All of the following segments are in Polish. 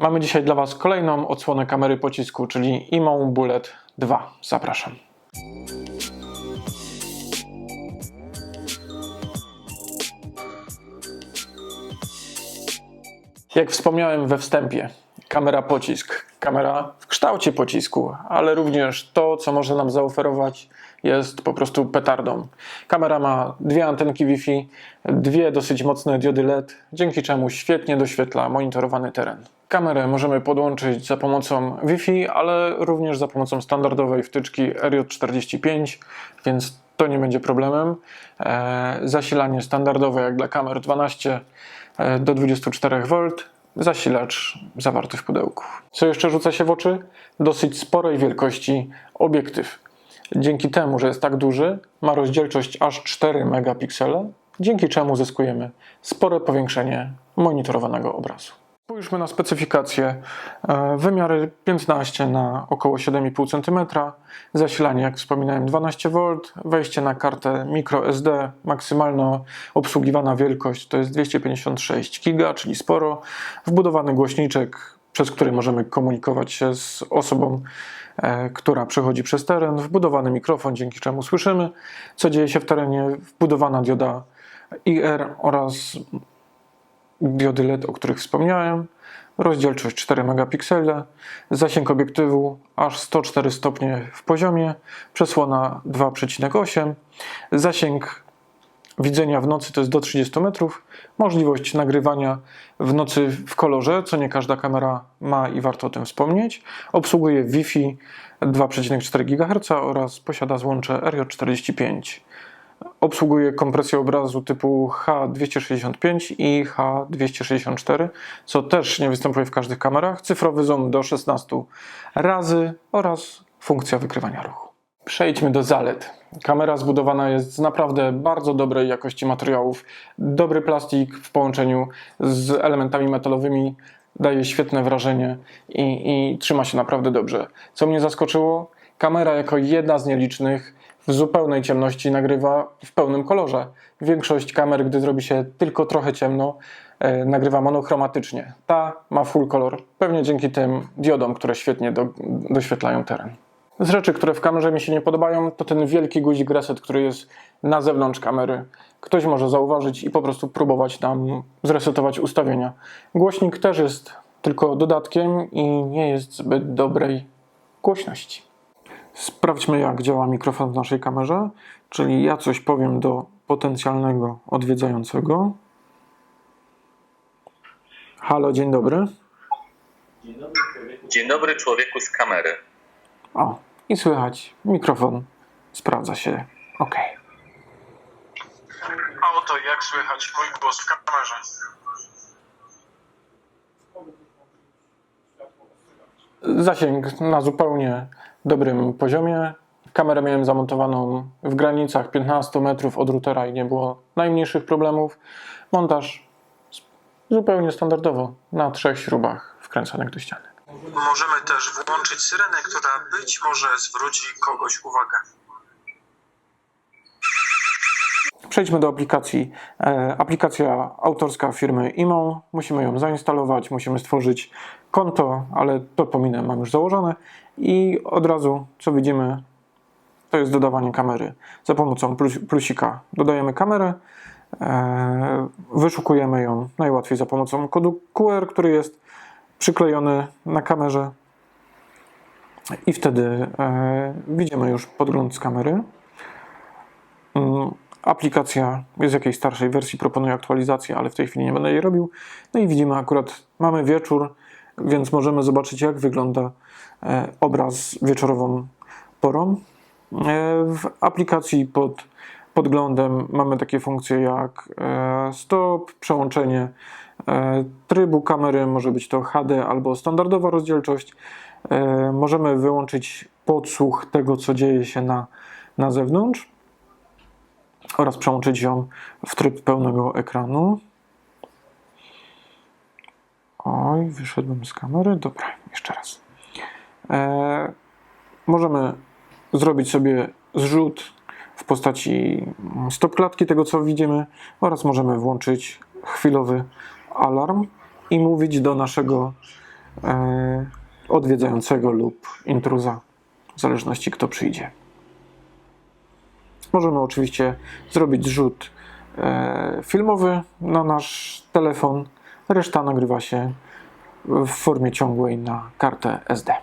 Mamy dzisiaj dla Was kolejną odsłonę kamery pocisku, czyli Imou Bullet 2. Zapraszam. Jak wspomniałem we wstępie, kamera pocisk, kamera w kształcie pocisku, ale również to, co może nam zaoferować, jest po prostu petardą. Kamera ma dwie antenki Wi-Fi, dwie dosyć mocne diody LED, dzięki czemu świetnie doświetla monitorowany teren. Kamerę możemy podłączyć za pomocą Wi-Fi, ale również za pomocą standardowej wtyczki RJ45, więc to nie będzie problemem. E, zasilanie standardowe jak dla kamer 12 e, do 24 V, zasilacz zawarty w pudełku. Co jeszcze rzuca się w oczy? Dosyć sporej wielkości obiektyw. Dzięki temu, że jest tak duży, ma rozdzielczość aż 4 megapiksele, dzięki czemu zyskujemy spore powiększenie monitorowanego obrazu. Spójrzmy na specyfikację. E, Wymiary 15 na około 7,5 cm, zasilanie jak wspominałem 12V, wejście na kartę microSD, maksymalna obsługiwana wielkość to jest 256 GB, czyli sporo, wbudowany głośniczek, przez który możemy komunikować się z osobą, e, która przechodzi przez teren, wbudowany mikrofon, dzięki czemu słyszymy, co dzieje się w terenie, wbudowana dioda IR oraz diody LED, o których wspomniałem, rozdzielczość 4 megapiksele, zasięg obiektywu aż 104 stopnie w poziomie, przesłona 2,8, zasięg widzenia w nocy to jest do 30 metrów, możliwość nagrywania w nocy w kolorze, co nie każda kamera ma i warto o tym wspomnieć, obsługuje Wi-Fi 2,4 GHz oraz posiada złącze RJ45. Obsługuje kompresję obrazu typu H265 i H264, co też nie występuje w każdych kamerach. Cyfrowy zoom do 16 razy oraz funkcja wykrywania ruchu. Przejdźmy do zalet. Kamera zbudowana jest z naprawdę bardzo dobrej jakości materiałów. Dobry plastik w połączeniu z elementami metalowymi daje świetne wrażenie i, i trzyma się naprawdę dobrze. Co mnie zaskoczyło? Kamera jako jedna z nielicznych w zupełnej ciemności nagrywa w pełnym kolorze. Większość kamer, gdy zrobi się tylko trochę ciemno, e, nagrywa monochromatycznie. Ta ma full kolor, pewnie dzięki tym diodom, które świetnie do, doświetlają teren. Z rzeczy, które w kamerze mi się nie podobają, to ten wielki guzik reset, który jest na zewnątrz kamery. Ktoś może zauważyć i po prostu próbować nam zresetować ustawienia. Głośnik też jest tylko dodatkiem i nie jest zbyt dobrej głośności. Sprawdźmy, jak działa mikrofon w naszej kamerze. Czyli ja coś powiem do potencjalnego odwiedzającego. Halo, dzień dobry. Dzień dobry człowieku z kamery. O, i słychać. Mikrofon sprawdza się. Ok. A oto jak słychać mój głos w kamerze. Zasięg na zupełnie dobrym poziomie. Kamerę miałem zamontowaną w granicach 15 metrów od routera i nie było najmniejszych problemów. Montaż zupełnie standardowo na trzech śrubach wkręconych do ściany. Możemy też włączyć syrenę, która być może zwróci kogoś uwagę. Przejdźmy do aplikacji. E, aplikacja autorska firmy IMO. Musimy ją zainstalować, musimy stworzyć konto, ale to pominę, mam już założone. I od razu, co widzimy, to jest dodawanie kamery. Za pomocą plus, plusika dodajemy kamerę, e, wyszukujemy ją najłatwiej za pomocą kodu QR, który jest przyklejony na kamerze. I wtedy e, widzimy już podgląd z kamery. Mm, Aplikacja jest z jakiejś starszej wersji, proponuje aktualizację, ale w tej chwili nie będę jej robił. No i widzimy akurat, mamy wieczór, więc możemy zobaczyć, jak wygląda e, obraz wieczorową porą. E, W aplikacji pod podglądem mamy takie funkcje jak stop, przełączenie trybu kamery, może być to HD albo standardowa rozdzielczość. E, Możemy wyłączyć podsłuch tego, co dzieje się na, na zewnątrz oraz przełączyć ją w tryb pełnego ekranu. Oj, wyszedłem z kamery. Dobra, jeszcze raz. E, możemy zrobić sobie zrzut w postaci stop klatki tego, co widzimy, oraz możemy włączyć chwilowy alarm i mówić do naszego e, odwiedzającego lub intruza, w zależności kto przyjdzie. Możemy oczywiście zrobić zrzut e, filmowy na nasz telefon. Reszta nagrywa się w formie ciągłej na kartę SD.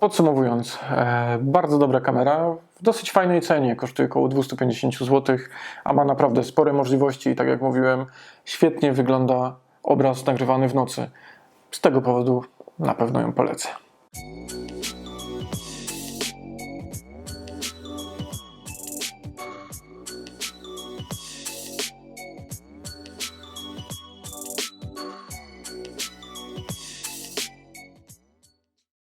Podsumowując, e, bardzo dobra kamera, w dosyć fajnej cenie, kosztuje około 250 zł, a ma naprawdę spore możliwości i tak jak mówiłem, świetnie wygląda obraz nagrywany w nocy. Z tego powodu na pewno ją polecę.